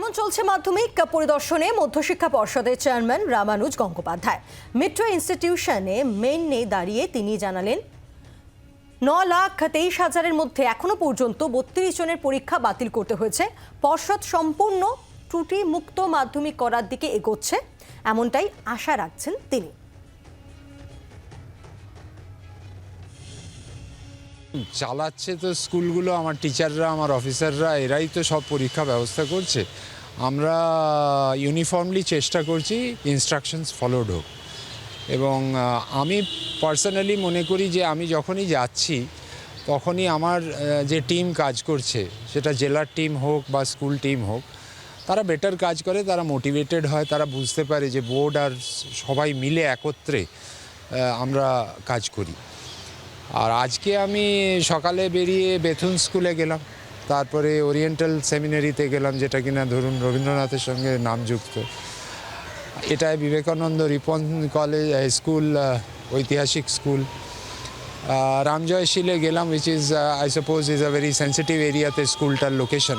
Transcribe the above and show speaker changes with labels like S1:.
S1: কেমন চলছে মাধ্যমিক পরিদর্শনে মধ্যশিক্ষা পর্ষদের চেয়ারম্যান রামানুজ গঙ্গোপাধ্যায়। মেট্রো ইনস্টিটিউশনে মেনে দাঁড়িয়ে তিনি জানালেন, ন লাখ তেইশ হাজারের মধ্যে এখনও পর্যন্ত বত্রিশ জনের পরীক্ষা বাতিল করতে হয়েছে। পর্ষদ সম্পূর্ণ ত্রুটি মুক্ত মাধ্যমিক করার দিকে এগোচ্ছে, এমনটাই আশা রাখছেন তিনি।
S2: চালাচ্ছে তো স্কুলগুলো, আমার টিচাররা আমার অফিসাররা এরাই তো সব পরীক্ষা ব্যবস্থা করছে। আমরা ইউনিফর্মলি চেষ্টা করছি ইনস্ট্রাকশনস ফলোড হোক। এবং আমি পার্সোনালি মনে করি যে আমি যখনই যাচ্ছি, তখনই আমার যে টিম কাজ করছে, সেটা জেলার টিম হোক বা স্কুল টিম হোক, তারা বেটার কাজ করে, তারা মোটিভেটেড হয়, তারা বুঝতে পারে যে বোর্ড আর সবাই মিলে একত্রে আমরা কাজ করি। আর আজকে আমি সকালে বেরিয়ে বেথুন স্কুলে গেলাম। তারপরে ওরিয়েন্টাল সেমিনারিতে গেলাম, যেটা কিনা ধরুন রবীন্দ্রনাথের সঙ্গে নামযুক্ত। এটাই বিবেকানন্দ রিপন কলেজ স্কুল ঐতিহাসিক স্কুল। রামজয় শিলে গেলাম which is I suppose is a very sensitive এরিয়াতে স্কুলটার লোকেশন